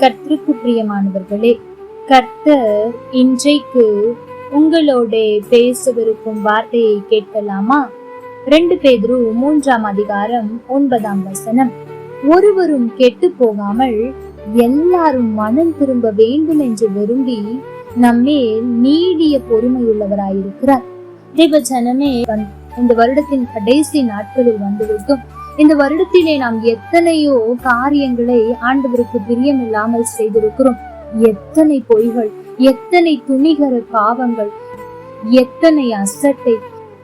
கர்த்தருக்கு பிரியமானவர்களே கர்த்தர் இன்றைக்கு உங்களோட பேசவிருக்கும் வார்த்தையை கேட்கலாமா? ரெண்டு பேதுரு மூன்றாம் அதிகாரம் ஒன்பதாம் வசனம். ஒருவரும் கெட்டு போகாமல் எல்லாரும் மனம் திரும்ப வேண்டும் என்று விரும்பி நம்மேல் நீடிய பொறுமையுள்ளவராயிருக்கிறார். தேவ ஜனமே இந்த வருடத்தின் கடைசி நாட்களில் வந்துவிட்டும். இந்த வருடத்திலே நாம் எத்தனையோ காரியங்களை ஆண்டவருக்கு பிரியமில்லாமல் செய்திருக்கிறோம். எத்தனை பொய்கள் எத்தனை துணிகர பாவங்கள் எத்தனை அசட்டை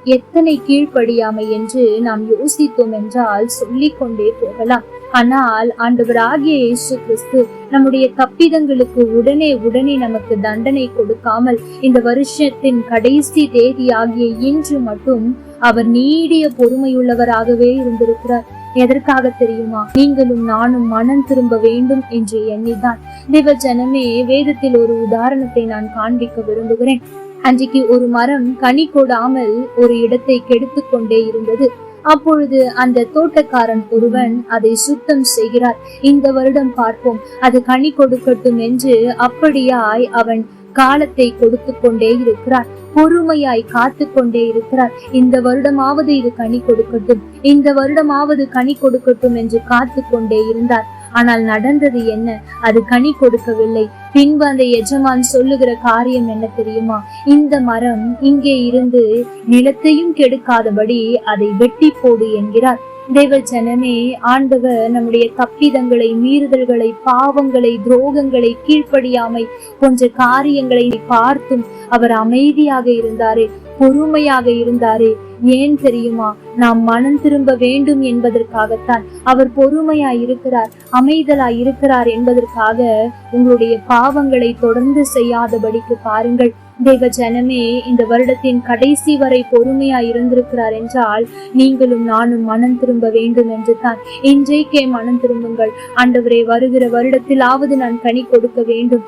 எத்தனை கீழ்ப்படியாமை என்று நாம் யோசித்தோம் என்றால் சொல்லிக்கொண்டே போகலாம். ஆனால் ஆண்டவராகிய இயேசு கிறிஸ்து நம்முடைய தப்பிதங்களுக்கு உடனே உடனே நமக்கு தண்டனை கொடுக்காமல் இந்த வருஷத்தின் கடைசி தேதி ஆகிய இன்று மட்டும் அவர் நீடிய பொறுமையுள்ளவராகவே இருந்திருக்கிறார். எதற்காக தெரியுமா? நீங்களும் நானும் மனம் திரும்ப வேண்டும் என்று எண்ணிதான் தேவ ஜனமே வேதத்தில் ஒரு உதாரணத்தை நான் காண்பிக்க விரும்புகிறேன். அன்றைக்கு ஒரு மரம் கனி கொடாமல் ஒரு இடத்தை கெடுத்து கொண்டே இருந்தது. அப்பொழுது அந்த தோட்டக்காரன் ஒருவன் அதை சுத்தம் செய்கிறார். இந்த வருடம் பார்ப்போம். அது கனி கொடுக்கட்டும் என்று அப்படியாய் அவன் காலத்தை கொடுத்து கொண்டே இருக்கிறார். பொறுமையாய் காத்து கொண்டே இருக்கிறார். இந்த வருடமாவது இது கனி கொடுக்கட்டும். இந்த வருடமாவது கனி கொடுக்கட்டும் என்று காத்து கொண்டே இருந்தார். ஆனால் நடந்தது என்ன? அது கனி கொடுக்கவில்லை. பின்பு அந்த எஜமான் சொல்லுகிற காரியம் என்ன தெரியுமா? இந்த மரம் இங்கே இருந்து நிலத்தையும் கெடுக்காதபடி அதை வெட்டி போடு என்கிறார். தேவ ஜனமே ஆண்டவர் நம்முடைய தப்பிதங்களை மீறுதல்களை பாவங்களை துரோகங்களை கீழ்ப்படியாமை போன்ற காரியங்களை பார்த்தும் அவர் அமைதியாக இருந்தாரே பொறுமையாக இருந்தாரே. ஏன் தெரியுமா? நாம் மனம் திரும்ப வேண்டும் என்பதற்காகத்தான் அவர் பொறுமையா இருக்கிறார் அமைதலாய் இருக்கிறார் என்பதற்காக உங்களுடைய பாவங்களை தொடர்ந்து செய்யாதபடிக்கு பாருங்கள். தேவ ஜனமே இந்த வருடத்தின் கடைசி வரை பொறுமையா இருந்திருக்கிறார் என்றால் நீங்களும் நானும் மனம் திரும்ப வேண்டும் என்று தான் இன்றைக்கே மனம் திரும்புங்கள். ஆண்டவரே வருகிற வருடத்திலாவது நான் கனி கொடுக்க வேண்டும்.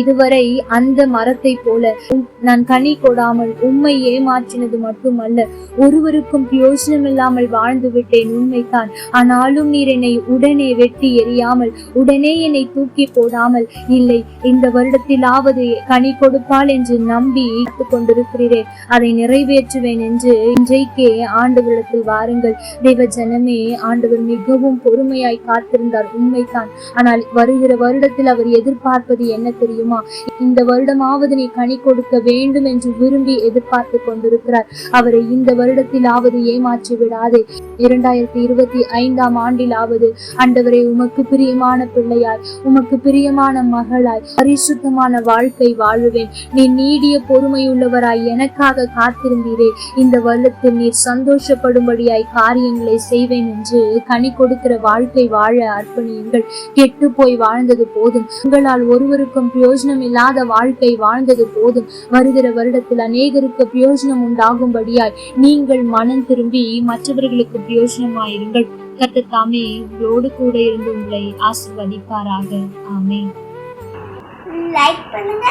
இதுவரை அந்த மரத்தை போல நான் கனி கொடாமல் உண்மை ஏமாற்றினது மட்டுமல்ல ஒருவருக்கும் பிரயோஜனம் இல்லாமல் வாழ்ந்து விட்டேன் உண்மைதான். ஆனாலும் நீர் என்னை உடனே வெட்டி எறியாமல் உடனே என்னை தூக்கி போடாமல் இல்லை இந்த வருடத்திலாவது கனி கொடுப்பாள் என்று நம்பி கொண்டிருக்கிறேன் அதை நிறைவேற்றுவேன் என்று இன்றைக்கே ஆண்டவரிடத்தில் வாருங்கள். தேவ ஜனமே ஆண்டவர் மிகவும் பொறுமையாய் காத்திருந்தார் உண்மைதான். ஆனால் வருகிற வருடத்தில் அவர் எதிர்பார்ப்பது என்ன தெரியும்? இந்த வருடமாவது நீ கனி கொடுக்க வேண்டும் என்று விரும்பி எதிர்பார்த்து கொண்டிருக்கிறார். அவரை இந்த வருடத்திலாவது ஏமாற்றி விடாதே. இரண்டாயிரத்தி இருபத்தி ஐந்தாம் ஆண்டிலாவது அண்டவரை உமக்கு பிரியமான பிள்ளையாய் உமக்கு பிரியமான மகளாய் பரிசுத்தமான வாழ்க்கை வாழுவேன். நீ நீடிய பொறுமையுள்ளவராய் எனக்காக காத்திருந்தீரே. இந்த வருடத்தில் நீர் சந்தோஷப்படும்படியாய் காரியங்களை செய்வேன் என்று கனி கொடுக்கிற வாழ்க்கை வாழ அர்ப்பணியுங்கள். கெட்டு போய் வாழ்ந்தது போதும். உங்களால் ஒருவருக்கும் பிரயோஜனம் இல்லாத வாழ்க்கை வாழ்ந்தது போதும். வருகிற வருடத்தில் அநேகருக்கு பிரயோஜனம் உண்டாகும்படியாய் நீங்கள் மனம் திரும்பி மற்றவர்களுக்கு பிரயோஜனமாயிருங்கள். கர்த்தர் தாமே உங்களோடு கூட இருந்து உங்களை ஆசிர்வதிப்பாராக. ஆமே லைக் பண்ணுங்க.